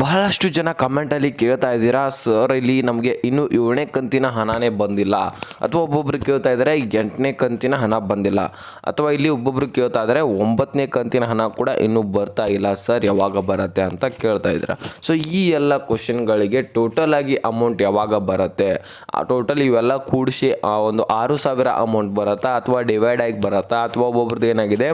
ಬಹಳಷ್ಟು ಜನ ಕಮೆಂಟಲ್ಲಿ ಕೇಳ್ತಾ ಇದ್ದೀರಾ ಸರ್ ಇಲ್ಲಿ ನಮಗೆ ಇನ್ನೂ ಏಳನೇ ಕಂತಿನ ಹಣನೇ ಬಂದಿಲ್ಲ. ಅಥವಾ ಒಬ್ಬೊಬ್ರು ಕೇಳ್ತಾ ಇದ್ದಾರೆ, ಎಂಟನೇ ಕಂತಿನ ಹಣ ಬಂದಿಲ್ಲ. ಅಥವಾ ಇಲ್ಲಿ ಒಬ್ಬೊಬ್ರು ಕೇಳ್ತಾ ಇದ್ದಾರೆ, ಒಂಬತ್ತನೇ ಕಂತಿನ ಹಣ ಕೂಡ ಇನ್ನೂ ಬರ್ತಾ ಇಲ್ಲ ಸರ್ ಯಾವಾಗ ಬರುತ್ತೆ? ಅಂತ ಕೇಳ್ತಾ ಇದ್ದೀರಾ. ಸೊ ಈ ಎಲ್ಲ ಕ್ವಶನ್ಗಳಿಗೆ ಟೋಟಲ್ ಆಗಿ ಅಮೌಂಟ್ ಯಾವಾಗ ಬರುತ್ತೆ? ಆ ಟೋಟಲ್ ಇವೆಲ್ಲ ಕೂಡಿಸಿ ಒಂದು ಆರು ಸಾವಿರ ಅಮೌಂಟ್ ಬರುತ್ತಾ ಅಥವಾ ಡಿವೈಡ್ ಆಗಿ ಬರುತ್ತಾ ಅಥವಾ ಒಬ್ಬೊಬ್ರದ್ದು ಏನಾಗಿದೆ?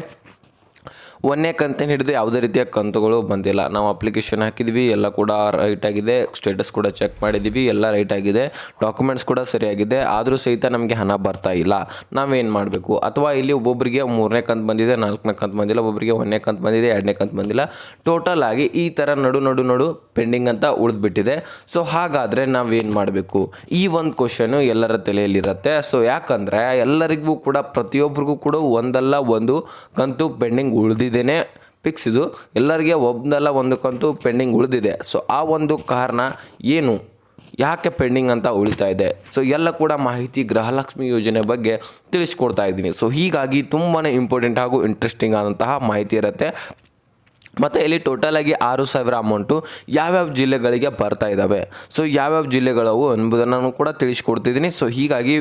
ಒಂದನೇ ಕಂತಿನ ಹಿಡಿದು ಯಾವುದೇ ರೀತಿಯ ಕಂತುಗಳು ಬಂದಿಲ್ಲ. ನಾವು ಅಪ್ಲಿಕೇಶನ್ ಹಾಕಿದ್ವಿ, ಎಲ್ಲ ಕೂಡ ರೈಟ್ ಆಗಿದೆ. ಸ್ಟೇಟಸ್ ಕೂಡ ಚೆಕ್ ಮಾಡಿದ್ದೀವಿ ಎಲ್ಲ ರೈಟ್ ಆಗಿದೆ. ಡಾಕ್ಯುಮೆಂಟ್ಸ್ ಕೂಡ ಸರಿಯಾಗಿದೆ. ಆದರೂ ಸಹಿತ ನಮಗೆ ಹಣ ಬರ್ತಾ ಇಲ್ಲ. ನಾವೇನು ಮಾಡಬೇಕು? ಅಥವಾ ಇಲ್ಲಿ ಒಬ್ಬೊಬ್ಬರಿಗೆ ಮೂರನೇ ಕಂತು ಬಂದಿದೆ, ನಾಲ್ಕನೇ ಕಂತು ಬಂದಿಲ್ಲ ಒಬ್ಬೊಬ್ಬರಿಗೆ ಒಂದನೇ ಕಂತು ಬಂದಿದೆ, ಎರಡನೇ ಕಂತು ಬಂದಿಲ್ಲ. ಟೋಟಲ್ ಆಗಿ ಈ ಥರ ನಡು ನಡು ನಡು ಪೆಂಡಿಂಗ್ ಅಂತ ಉಳಿದ್ಬಿಟ್ಟಿದೆ. ಸೊ ಹಾಗಾದರೆ ನಾವೇನು ಮಾಡಬೇಕು? ಈ ಒಂದು ಕ್ವಶನು ಎಲ್ಲರ ತಲೆಯಲ್ಲಿರುತ್ತೆ. ಸೊ ಯಾಕಂದರೆ ಎಲ್ಲರಿಗೂ ಕೂಡ ಪ್ರತಿಯೊಬ್ಬರಿಗೂ ಕೂಡ ಒಂದಲ್ಲ ಒಂದು ಕಂತು ಪೆಂಡಿಂಗ್ ಉಳಿದಿದ್ದೇನೆ ಫಿಕ್ಸ್ ಇದು. ಎಲ್ಲರಿಗೆ ಒಂದಲ್ಲ ಒಂದಕ್ಕಂತೂ ಕಂತು ಪೆಂಡಿಂಗ್ ಉಳಿದಿದೆ. ಸೊ ಆ ಒಂದು ಕಾರಣ ಏನು? ಯಾಕೆ ಪೆಂಡಿಂಗ್ ಅಂತ ಉಳಿತಾ ಇದೆ? ಸೊ ಎಲ್ಲ ಕೂಡ ಮಾಹಿತಿ ಗೃಹಲಕ್ಷ್ಮಿ ಯೋಜನೆ ಬಗ್ಗೆ ತಿಳಿಸ್ಕೊಡ್ತಾ ಇದ್ದೀನಿ. ಸೊ ಹೀಗಾಗಿ ತುಂಬಾ ಇಂಪಾರ್ಟೆಂಟ್ ಹಾಗೂ ಇಂಟ್ರೆಸ್ಟಿಂಗ್ ಆದಂತಹ ಮಾಹಿತಿ ಇರುತ್ತೆ. ಮತ್ತು ಇಲ್ಲಿ ಟೋಟಲ್ ಆಗಿ ಆರು ಸಾವಿರ ಅಮೌಂಟು ಯಾವ್ಯಾವ ಜಿಲ್ಲೆಗಳಿಗೆ ಬರ್ತಾ ಇದ್ದಾವೆ ಸೊ ಯಾವ್ಯಾವ ಜಿಲ್ಲೆಗಳವು ಎಂಬುದನ್ನು ಕೂಡ ತಿಳಿಸ್ಕೊಡ್ತಿದ್ದೀನಿ. ಸೊ ಹೀಗಾಗಿ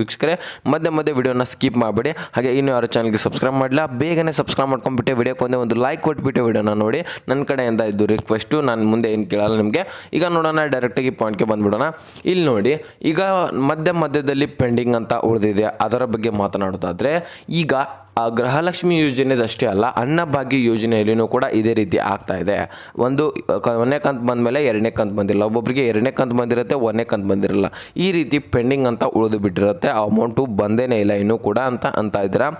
ವೀಕ್ಷಕರೇ, ಮಧ್ಯೆ ಮಧ್ಯೆ ವಿಡಿಯೋನ ಸ್ಕಿಪ್ ಮಾಡಬೇಡಿ. ಹಾಗೆ ಇನ್ನು ಯಾರು ಚಾನಲ್ಗೆ ಸಬ್ಸ್ಕ್ರೈಬ್ ಮಾಡಲಿಲ್ಲ, ಬೇಗನೆ ಸಬ್ಸ್ಕ್ರೈಬ್ ಮಾಡ್ಕೊಂಡ್ಬಿಟ್ಟೆ ವಿಡಿಯೋಕ್ಕೊಂದೇ ಒಂದು ಲೈಕ್ ಕೊಟ್ಬಿಟ್ಟು ವಿಡಿಯೋನ ನೋಡಿ. ನನ್ನ ಕಡೆಯಿಂದ ಇದ್ದು ರಿಕ್ವೆಸ್ಟು ನಾನು ಮುಂದೆ ಏನು ಕೇಳಲ್ಲ ನಿಮಗೆ. ಈಗ ನೋಡೋಣ ಡೈರೆಕ್ಟಾಗಿ ಪಾಯಿಂಟ್ಗೆ ಬಂದ್ಬಿಡೋಣ. ಇಲ್ಲಿ ನೋಡಿ, ಈಗ ಮಧ್ಯ ಮಧ್ಯದಲ್ಲಿ ಪೆಂಡಿಂಗ್ ಅಂತ ಉಳಿದಿದೆ. ಅದರ ಬಗ್ಗೆ ಮಾತನಾಡೋದಾದರೆ, ಈಗ ಆ ಗೃಹಲಕ್ಷ್ಮಿ ಯೋಜನೆದಷ್ಟೇ ಅಲ್ಲ ಅನ್ನಭಾಗ್ಯ ಯೋಜನೆಯಲ್ಲಿಯೂ ಕೂಡ ಇದೇ ರೀತಿ ಆಗ್ತಾ ಇದೆ. ಒಂದು ಒಂದನೇ ಕಂತು ಬಂದಮೇಲೆ ಎರಡನೇ ಕಂತು ಬಂದಿಲ್ಲ ಒಬ್ಬೊಬ್ಬರಿಗೆ ಎರಡನೇ ಕಂತು ಬಂದಿರುತ್ತೆ, ಒಂದನೇ ಕಂತು ಬಂದಿರಲ್ಲ. ಈ ರೀತಿ ಪೆಂಡಿಂಗ್ ಅಂತ ಉಳಿದು ಬಿಟ್ಟಿರುತ್ತೆ, ಆ ಅಮೌಂಟು ಬಂದೇನೇ ಇಲ್ಲ, ಇನ್ನೂ ಕೂಡ ಅಂತ ಅಂತ ಇದ್ದೀರಾ?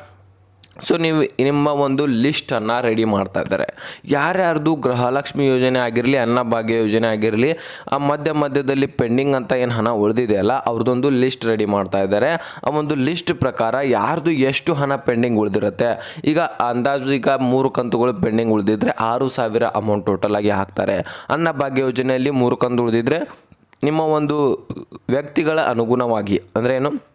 ಸೊ ನೀವು ನಿಮ್ಮ ಒಂದು ಲಿಸ್ಟನ್ನು ರೆಡಿ ಮಾಡ್ತಾ ಇದ್ದಾರೆ. ಯಾರ್ಯಾರ್ದು ಗೃಹಲಕ್ಷ್ಮಿ ಯೋಜನೆ ಆಗಿರಲಿ ಅನ್ನಭಾಗ್ಯ ಯೋಜನೆ ಆಗಿರಲಿ, ಆ ಮಧ್ಯ ಮಧ್ಯದಲ್ಲಿ ಪೆಂಡಿಂಗ್ ಅಂತ ಏನು ಹಣ ಉಳಿದಿದೆಯಲ್ಲ ಅವ್ರದ್ದೊಂದು ಲಿಸ್ಟ್ ರೆಡಿ ಮಾಡ್ತಾ ಇದ್ದಾರೆ. ಆ ಒಂದು ಲಿಸ್ಟ್ ಪ್ರಕಾರ ಯಾರ್ದು ಎಷ್ಟು ಹಣ ಪೆಂಡಿಂಗ್ ಉಳಿದಿರುತ್ತೆ? ಈಗ ಅಂದಾಜು ಈಗ ಮೂರು ಕಂತುಗಳು ಪೆಂಡಿಂಗ್ ಉಳಿದಿದ್ರೆ ಆರು ಸಾವಿರ ಅಮೌಂಟ್ ಆಗಿ ಹಾಕ್ತಾರೆ. ಅನ್ನಭಾಗ್ಯ ಯೋಜನೆಯಲ್ಲಿ ಮೂರು ಕಂತು ಉಳಿದಿದ್ರೆ ನಿಮ್ಮ ಒಂದು ವ್ಯಕ್ತಿಗಳ ಅನುಗುಣವಾಗಿ ಅಂದರೆ ಏನು?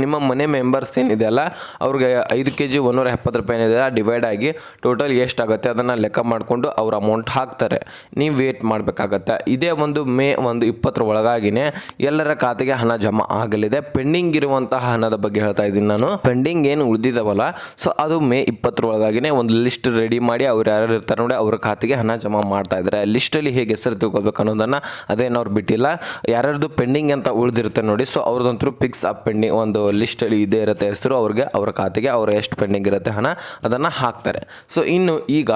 ನಿಮ್ಮ ಮನೆ ಮೆಂಬರ್ಸ್ ಏನಿದೆಯಲ್ಲ ಅವ್ರಿಗೆ ಐದು ಕೆ ಜಿ ಒಂದೂರ ಎಪ್ಪತ್ತು ರೂಪಾಯಿ ಏನಿದೆ ಡಿವೈಡ್ ಆಗಿ ಟೋಟಲ್ ಎಷ್ಟಾಗುತ್ತೆ ಅದನ್ನು ಲೆಕ್ಕ ಮಾಡಿಕೊಂಡು ಅವ್ರ ಅಮೌಂಟ್ ಹಾಕ್ತಾರೆ. ನೀವು ವೇಟ್ ಮಾಡಬೇಕಾಗತ್ತೆ. ಇದೇ ಒಂದು ಮೇ ಒಂದು ಇಪ್ಪತ್ತರ ಒಳಗಾಗಿನೇ ಎಲ್ಲರ ಖಾತೆಗೆ ಹಣ ಜಮಾ ಆಗಲಿದೆ. ಪೆಂಡಿಂಗ್ ಇರುವಂತಹ ಹಣದ ಬಗ್ಗೆ ಹೇಳ್ತಾ ಇದ್ದೀನಿ ನಾನು. ಪೆಂಡಿಂಗ್ ಏನು ಉಳಿದಿದ್ದಾವಲ್ಲ ಸೊ ಅದು ಮೇ ಇಪ್ಪತ್ತರ ಒಳಗಾಗಿನೇ ಒಂದು ಲಿಸ್ಟ್ ರೆಡಿ ಮಾಡಿ ಅವ್ರು ಯಾರು ಇರ್ತಾರೆ ನೋಡಿ ಅವ್ರ ಖಾತೆಗೆ ಹಣ ಜಮಾ ಮಾಡ್ತಾ ಇದ್ದಾರೆ ಲಿಸ್ಟಲ್ಲಿ ಹೇಗೆ ಹೆಸರು ತಿಳ್ಕೊಬೇಕು ಅನ್ನೋದನ್ನು ಅದೇನು ಅವ್ರು ಬಿಟ್ಟಿಲ್ಲ. ಯಾರ್ಯಾರ್ದು ಪೆಂಡಿಂಗ್ ಅಂತ ಉಳಿದಿರುತ್ತೆ ನೋಡಿ ಸೊ ಅವ್ರದ್ದಂತೂ ಫಿಕ್ಸ್ ಅಪ್ ಪೆಂಡಿಂಗ್ ಒಂದು ಲಿಸ್ಟಲ್ಲಿ ಇದೇ ಇರುತ್ತೆ ಹೆಸರು, ಅವ್ರಿಗೆ, ಅವರ ಖಾತೆಗೆ ಅವ್ರ ಎಷ್ಟು ಪೆಂಡಿಂಗ್ ಇರುತ್ತೆ ಹಣ ಅದನ್ನು ಹಾಕ್ತಾರೆ. ಸೊ ಇನ್ನು ಈಗ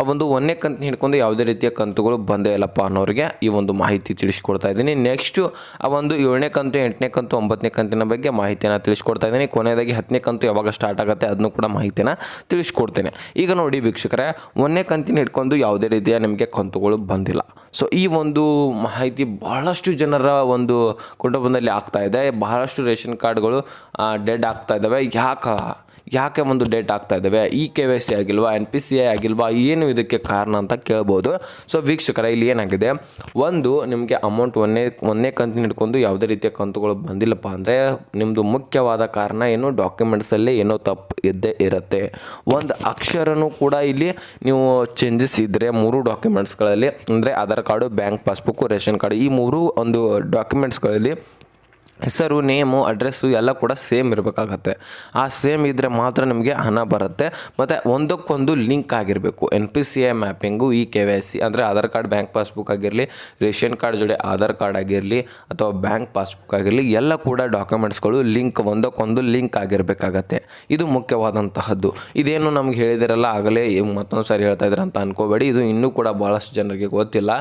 ಆ ಒಂದು ಒಂದನೇ ಕಂತು ಹಿಡ್ಕೊಂಡು ಯಾವುದೇ ರೀತಿಯ ಕಂತುಗಳು ಬಂದೇ ಇಲ್ಲಪ್ಪ ಅನ್ನೋರಿಗೆ ಈ ಒಂದು ಮಾಹಿತಿ ತಿಳಿಸ್ಕೊಡ್ತಾ ಇದ್ದೀನಿ. ನೆಕ್ಸ್ಟು ಆ ಒಂದು ಏಳನೇ ಕಂತು, ಎಂಟನೇ ಕಂತು, ಒಂಬತ್ತನೇ ಕಂತಿನ ಬಗ್ಗೆ ಮಾಹಿತಿಯನ್ನು ತಿಳಿಸ್ಕೊಡ್ತಾ ಇದ್ದೀನಿ. ಕೊನೆಯದಾಗಿ ಹತ್ತನೇ ಕಂತು ಯಾವಾಗ ಸ್ಟಾರ್ಟ್ ಆಗುತ್ತೆ ಅದನ್ನು ಕೂಡ ಮಾಹಿತಿನ ತಿಳಿಸ್ಕೊಡ್ತೇನೆ. ಈಗ ನೋಡಿ ವೀಕ್ಷಕರೇ, ಒಂದನೇ ಕಂತಿನ ಹಿಡ್ಕೊಂಡು ಯಾವುದೇ ರೀತಿಯ ನಿಮಗೆ ಕಂತುಗಳು ಬಂದಿಲ್ಲ. ಸೊ ಈ ಒಂದು ಮಾಹಿತಿ ಬಹಳಷ್ಟು ಜನರ ಒಂದು ಕುಟುಂಬದಲ್ಲಿ ಇದೆ. ಬಹಳಷ್ಟು ರೇಷನ್ ಕಾರ್ಡ್ಗಳು ಡೆಡ್ ಆಗ್ತಾ ಇದ್ದಾವೆ. ಯಾಕೆ? ಯಾಕೆ ಒಂದು ಡೇಟ್ ಆಗ್ತಾ ಇದ್ದಾವೆ ಇ ಕೆ ವೈ ಸಿ ಆಗಿಲ್ವಾ ಎನ್ ಪಿ ಸಿ ಐ ಆಗಿಲ್ವಾ, ಏನು ಇದಕ್ಕೆ ಕಾರಣ ಅಂತ ಕೇಳ್ಬೋದು. ಸೊ ವೀಕ್ಷಕರ, ಇಲ್ಲಿ ಏನಾಗಿದೆ? ಒಂದು, ನಿಮಗೆ ಅಮೌಂಟ್ ಒಂದೇ ಒಂದೇ ಕಂತಿನ ಹಿಡ್ಕೊಂಡು ಯಾವುದೇ ರೀತಿಯ ಕಂತುಗಳು ಬಂದಿಲ್ಲಪ್ಪ ಅಂದರೆ ನಿಮ್ಮದು ಮುಖ್ಯವಾದ ಕಾರಣ ಏನು? ಡಾಕ್ಯುಮೆಂಟ್ಸಲ್ಲಿ ಏನೋ ತಪ್ಪು ಇದ್ದೇ ಇರುತ್ತೆ. ಒಂದು ಅಕ್ಷರನೂ ಕೂಡ ಇಲ್ಲಿ ನೀವು ಚೇಂಜಸ್ ಇದ್ದರೆ ಮೂರು ಡಾಕ್ಯುಮೆಂಟ್ಸ್ಗಳಲ್ಲಿ ಅಂದರೆ Aadhaar card bank passbook ration card, ಈ ಮೂರು ಒಂದು ಡಾಕ್ಯುಮೆಂಟ್ಸ್ಗಳಲ್ಲಿ ಹೆಸರು, ನೇಮು, ಅಡ್ರೆಸ್ಸು ಎಲ್ಲ ಕೂಡ ಸೇಮ್ ಇರಬೇಕಾಗತ್ತೆ. ಆ ಸೇಮ್ ಇದ್ದರೆ ಮಾತ್ರ ನಿಮಗೆ ಹಣ ಬರುತ್ತೆ. ಮತ್ತು ಒಂದಕ್ಕೊಂದು ಲಿಂಕ್ ಆಗಿರಬೇಕು. N P C I mapping E K Y C, ಅಂದರೆ ಆಧಾರ್ ಕಾರ್ಡ್, ಬ್ಯಾಂಕ್ ಪಾಸ್ಬುಕ್ ಆಗಿರಲಿ, ರೇಷನ್ ಕಾರ್ಡ್ ಜೊತೆ ಆಧಾರ್ ಕಾರ್ಡ್ ಆಗಿರಲಿ, ಅಥವಾ ಬ್ಯಾಂಕ್ ಪಾಸ್ಬುಕ್ ಆಗಿರಲಿ, ಎಲ್ಲ ಕೂಡ ಡಾಕ್ಯುಮೆಂಟ್ಸ್ಗಳು ಲಿಂಕ್, ಒಂದಕ್ಕೊಂದು ಲಿಂಕ್ ಆಗಿರಬೇಕಾಗತ್ತೆ. ಇದು ಮುಖ್ಯವಾದಂತಹದ್ದು. ಇದೇನು ನಮ್ಗೆ ಹೇಳಿದಿರಲ್ಲ, ಆಗಲೇ ಮತ್ತೊಂದು ಸಾರಿ ಹೇಳ್ತಾ ಇದ್ದಾರೆ ಅಂತ ಅನ್ಕೋಬೇಡಿ. ಇದು ಇನ್ನೂ ಕೂಡ ಭಾಳಷ್ಟು ಜನರಿಗೆ ಗೊತ್ತಿಲ್ಲ.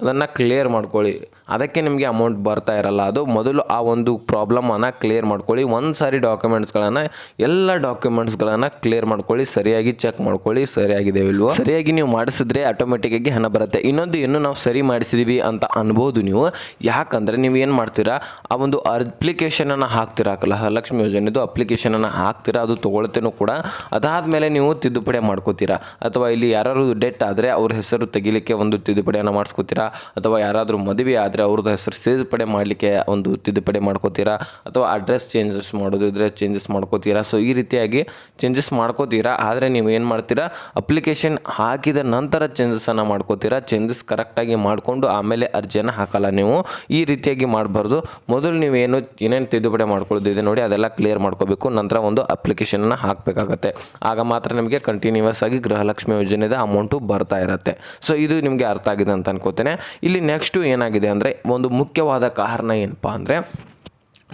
ಅದನ್ನು ಕ್ಲಿಯರ್ ಮಾಡ್ಕೊಳ್ಳಿ. ಅದಕ್ಕೆ ನಿಮಗೆ ಅಮೌಂಟ್ ಬರ್ತಾ ಇರಲ್ಲ. ಅದು ಮೊದಲು ಆ ಒಂದು ಪ್ರಾಬ್ಲಮನ್ನು ಕ್ಲಿಯರ್ ಮಾಡ್ಕೊಳ್ಳಿ. ಒಂದು ಸಾರಿ ಡಾಕ್ಯುಮೆಂಟ್ಸ್ಗಳನ್ನು ಎಲ್ಲ ಡಾಕ್ಯುಮೆಂಟ್ಸ್ಗಳನ್ನು ಕ್ಲಿಯರ್ ಮಾಡ್ಕೊಳ್ಳಿ, ಸರಿಯಾಗಿ ಚೆಕ್ ಮಾಡ್ಕೊಳ್ಳಿ, ಸರಿಯಾಗಿದೆ ಇಲ್ವೋ? ಸರಿಯಾಗಿ ನೀವು ಮಾಡಿಸಿದ್ರೆ ಆಟೋಮೆಟಿಕ್ಕಾಗಿ ಹಣ ಬರುತ್ತೆ. ಇನ್ನೊಂದು ಇನ್ನೂ ನಾವು ಸರಿ ಮಾಡಿಸಿದೀವಿ ಅಂತ ಅನ್ಬೋದು ನೀವು. ಯಾಕಂದರೆ ನೀವು ಏನು ಮಾಡ್ತೀರಾ? ಆ ಒಂದು ಅಪ್ಲಿಕೇಶನನ್ನು ಹಾಕ್ತೀರಾ ಲಕ್ಷ್ಮಿ ಯೋಜನೆದು ಅಪ್ಲಿಕೇಶನನ್ನು ಹಾಕ್ತೀರಾ? ಅದು ತೊಗೊಳ್ತೇನೂ ಕೂಡ. ಅದಾದಮೇಲೆ ನೀವು ತಿದ್ದುಪಡಿ ಮಾಡ್ಕೋತೀರಾ? ಅಥವಾ ಇಲ್ಲಿ ಯಾರು ಡೆಟ್ ಆದರೆ ಅವ್ರ ಹೆಸರು ತೆಗಿಲಿಕ್ಕೆ ಒಂದು ತಿದ್ದುಪಡಿಯನ್ನು ಮಾಡಿಸ್ಕೋತೀರಾ? ಅಥವಾ ಯಾರಾದರೂ ಮದುವೆ ಆದರೆ ಅವ್ರದ್ದು ಹೆಸರು ಸೇರ್ಪಡೆ ಮಾಡಲಿಕ್ಕೆ ಒಂದು ತಿದ್ದುಪಡಿ ಮಾಡ್ಕೊ ಮಾಡ್ಕೋತೀರಾ? ಅಥವಾ ಅಡ್ರೆಸ್ ಚೇಂಜಸ್ ಮಾಡೋದು ಇದ್ರೆ ಚೇಂಜಸ್ ಮಾಡ್ಕೋತೀರಾ? ಸೊ ಈ ರೀತಿಯಾಗಿ ಚೇಂಜಸ್ ಮಾಡ್ಕೋತೀರಾ? ಆದರೆ ನೀವು ಏನು ಮಾಡ್ತೀರಾ? ಅಪ್ಲಿಕೇಶನ್ ಹಾಕಿದ ನಂತರ ಚೇಂಜಸನ್ನು ಮಾಡ್ಕೋತೀರಾ? ಚೇಂಜಸ್ ಕರೆಕ್ಟಾಗಿ ಮಾಡಿಕೊಂಡು ಆಮೇಲೆ ಅರ್ಜಿಯನ್ನು ಹಾಕಲ್ಲ ನೀವು. ಈ ರೀತಿಯಾಗಿ ಮಾಡಬಾರ್ದು. ಮೊದಲು ನೀವೇನು ಏನು, ಏನೇನು ತಿದ್ದುಪಡಿ ಮಾಡ್ಕೊಳ್ಳೋದಿದೆ ನೋಡಿ, ಅದೆಲ್ಲ ಕ್ಲಿಯರ್ ಮಾಡ್ಕೋಬೇಕು. ನಂತರ ಒಂದು ಅಪ್ಲಿಕೇಶನನ್ನು ಹಾಕಬೇಕಾಗತ್ತೆ. ಆಗ ಮಾತ್ರ ನಿಮಗೆ ಕಂಟಿನ್ಯೂಸ್ ಆಗಿ ಗೃಹಲಕ್ಷ್ಮಿ ಯೋಜನೆದ ಅಮೌಂಟು ಬರ್ತಾ ಇರುತ್ತೆ. ಸೊ ಇದು ನಿಮಗೆ ಅರ್ಥ ಆಗಿದೆ ಅಂತ ಅನ್ಕೋತೇನೆ. ಇಲ್ಲಿ ನೆಕ್ಸ್ಟು ಏನಾಗಿದೆ ಅಂದರೆ, ಒಂದು ಮುಖ್ಯವಾದ ಕಾರಣ ಏನಪ್ಪ ಅಂದರೆ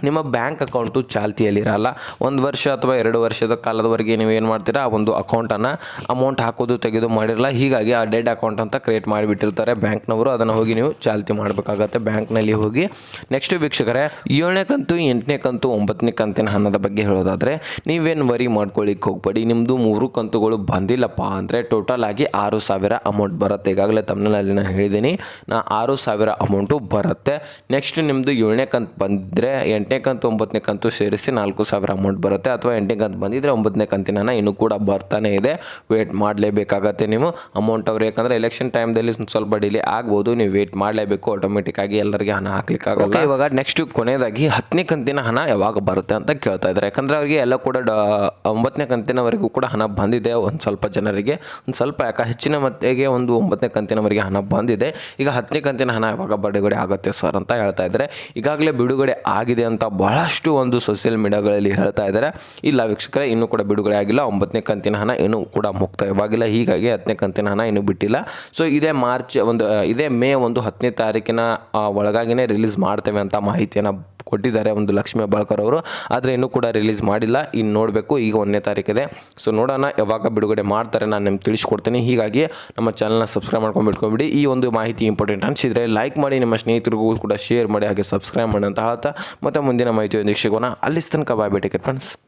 ನಿಮ್ಮ ಬ್ಯಾಂಕ್ ಅಕೌಂಟು ಚಾಲ್ತಿಯಲ್ಲಿರಲ್ಲ. ಒಂದು ವರ್ಷ ಅಥವಾ ಎರಡು ವರ್ಷದ ಕಾಲದವರೆಗೆ ನೀವು ಏನು ಮಾಡ್ತೀರಾ? ಆ ಒಂದು ಅಕೌಂಟನ್ನು ಅಮೌಂಟ್ ಹಾಕೋದು, ತೆಗೆದು ಮಾಡಿರಲ್ಲ. ಹೀಗಾಗಿ ಆ ಡೆಡ್ ಅಕೌಂಟ್ ಅಂತ ಕ್ರಿಯೇಟ್ ಮಾಡಿಬಿಟ್ಟಿರ್ತಾರೆ ಬ್ಯಾಂಕ್ನವರು. ಅದನ್ನು ಹೋಗಿ ನೀವು ಚಾಲ್ತಿ ಮಾಡಬೇಕಾಗತ್ತೆ ಬ್ಯಾಂಕ್ನಲ್ಲಿ ಹೋಗಿ. ನೆಕ್ಸ್ಟ್ ವೀಕ್ಷಕರೇ, ಏಳನೇ ಕಂತು, ಎಂಟನೇ ಕಂತು, ಒಂಬತ್ತನೇ ಕಂತಿನ ಹಣದ ಬಗ್ಗೆ ಹೇಳೋದಾದರೆ, ನೀವೇನು ವರಿ ಮಾಡ್ಕೊಳ್ಳಿಕ್ಕೆ ಹೋಗ್ಬೇಡಿ. ನಿಮ್ಮದು ಮೂರು ಕಂತುಗಳು ಬಂದಿಲ್ಲಪ್ಪ ಅಂದರೆ ಟೋಟಲ್ ಆಗಿ ಆರು ಸಾವಿರ ಅಮೌಂಟ್ ಬರುತ್ತೆ. ಈಗಾಗಲೇ ತಮ್ಮನಲ್ಲಿ ನಾನು ಹೇಳಿದ್ದೀನಿ, ನಾ ಆರು ಸಾವಿರ ಅಮೌಂಟು ಬರುತ್ತೆ. ನೆಕ್ಸ್ಟ್ ನಿಮ್ಮದು ಏಳನೇ ಕಂತು ಬಂದರೆ ಎಂಟನೇ ಕಂತು ಒಂಬತ್ತನೇ ಕಂತು ಸೇರಿಸಿ ನಾಲ್ಕು ಸಾವಿರ ಅಮೌಂಟ್ ಬರುತ್ತೆ. ಅಥವಾ ಎಂಟನೇ ಕಂತು ಬಂದಿದ್ರೆ ಒಂಬತ್ತನೇ ಕಂತಿನ ಇನ್ನೂ ಕೂಡ ಬರ್ತಾನೆ ಇದೆ. ವೇಟ್ ಮಾಡಲೇಬೇಕಾಗತ್ತೆ ನೀವು ಅಮೌಂಟ್ ಅವ್ರು. ಯಾಕಂದರೆ ಎಲೆಕ್ಷನ್ ಟೈಮ್ದಲ್ಲಿ ಸ್ವಲ್ಪ ಡಿಲೇ ಆಗ್ಬೋದು. ನೀವು ವೇಟ್ ಮಾಡಲೇಬೇಕು. ಆಟೋಮೆಟಿಕ್ ಆಗಿ ಎಲ್ಲರಿಗೆ ಹಣ ಹಾಕ್ಲಿಕ್ಕಾಗಲ್ಲ. ಇವಾಗ ನೆಕ್ಸ್ಟ್ ಕೊನೆಯದಾಗಿ ಹತ್ತನೇ ಕಂತಿನ ಹಣ ಯಾವಾಗ ಬರುತ್ತೆ ಅಂತ ಕೇಳ್ತಾ ಇದ್ದಾರೆ. ಯಾಕಂದರೆ ಅವರಿಗೆ ಎಲ್ಲ ಕೂಡ ಒಂಬತ್ತನೇ ಕಂತಿನವರೆಗೂ ಕೂಡ ಹಣ ಬಂದಿದೆ. ಒಂದು ಸ್ವಲ್ಪ ಜನರಿಗೆ, ಒಂದು ಸ್ವಲ್ಪ ಯಾಕೆ ಹೆಚ್ಚಿನ ಮತ್ತೆಗೆ ಒಂದು ಒಂಬತ್ತನೇ ಕಂತಿನವರೆಗೆ ಹಣ ಬಂದಿದೆ. ಈಗ ಹತ್ತನೇ ಕಂತಿನ ಹಣ ಯಾವಾಗ ಬಿಡುಗಡೆ ಆಗುತ್ತೆ ಸರ್ ಅಂತ ಹೇಳ್ತಾ ಇದ್ದಾರೆ. ಈಗಾಗಲೇ ಬಿಡುಗಡೆ ಆಗಿದೆ ಅಂತ ಬಹಳಷ್ಟು ಒಂದು ಸೋಷಿಯಲ್ ಮೀಡಿಯಾಗಳಲ್ಲಿ ಹೇಳ್ತಾ ಇದ್ದಾರೆ. ಇಲ್ಲ ವೀಕ್ಷಕರೇ, ಇನ್ನೂ ಕೂಡ ಬಿಡುಗಡೆ ಆಗಿಲ್ಲ. ಒಂಬತ್ತನೇ ಕಂತಿನ ಹಣ ಇನ್ನೂ ಕೂಡ ಮುಕ್ತಾಯವಾಗಿಲ್ಲ. ಹೀಗಾಗಿ ಹತ್ತನೇ ಕಂತಿನ ಹಣ ಇನ್ನೂ ಬಿಟ್ಟಿಲ್ಲ. ಸೊ ಇದೇ ಮಾರ್ಚ್ ಒಂದು, ಇದೇ ಮೇ ಒಂದು ಹತ್ತನೇ ತಾರೀಕಿನ ಒಳಗಾಗಿನೇ ರಿಲೀಸ್ ಮಾಡ್ತೇವೆ ಅಂತ ಮಾಹಿತಿಯನ್ನು ಕೊಟ್ಟಿದ್ದಾರೆ ಒಂದು ಲಕ್ಷ್ಮೀ ಬಾಳ್ಕರ್ ಅವರು. ಆದರೆ ಇನ್ನೂ ಕೂಡ ರಿಲೀಸ್ ಮಾಡಿಲ್ಲ. ಇನ್ನು ನೋಡಬೇಕು. ಈಗ ಒಂದನೇ ತಾರೀಕಿದೆ ಸೊ ನೋಡೋಣ. ಯಾವಾಗ ಬಿಡುಗಡೆ ಮಾಡ್ತಾರೆ ನಾನು ನಿಮ್ಗೆ ತಿಳಿಸ್ಕೊಡ್ತೀನಿ. ಹೀಗಾಗಿ ನಮ್ಮ ಚಾನಲ್ನ ಸಬ್ಸ್ಕ್ರೈಬ್ ಮಾಡ್ಕೊಂಡು ಬಿಟ್ಕೊಂಬಿಡಿ ಈ ಒಂದು ಮಾಹಿತಿ ಇಂಪಾರ್ಟೆಂಟ್ ಅನಿಸಿದರೆ ಲೈಕ್ ಮಾಡಿ, ನಿಮ್ಮ ಸ್ನೇಹಿತರಿಗೂ ಕೂಡ ಶೇರ್ ಮಾಡಿ, ಹಾಗೆ ಸಬ್ಸ್ಕ್ರೈಬ್ ಮಾಡಿ ಅಂತ ಹೇಳ್ತಾ. ಮತ್ತೆ ಮುಂದಿನ ಮಾಹಿತಿಯೊಂದಿಗೆ ಸಿಗೋಣ. ಅಲ್ಲಿ ತನಕ ಬಾಯ್ ಬೇಟೆ ಫ್ರೆಂಡ್ಸ್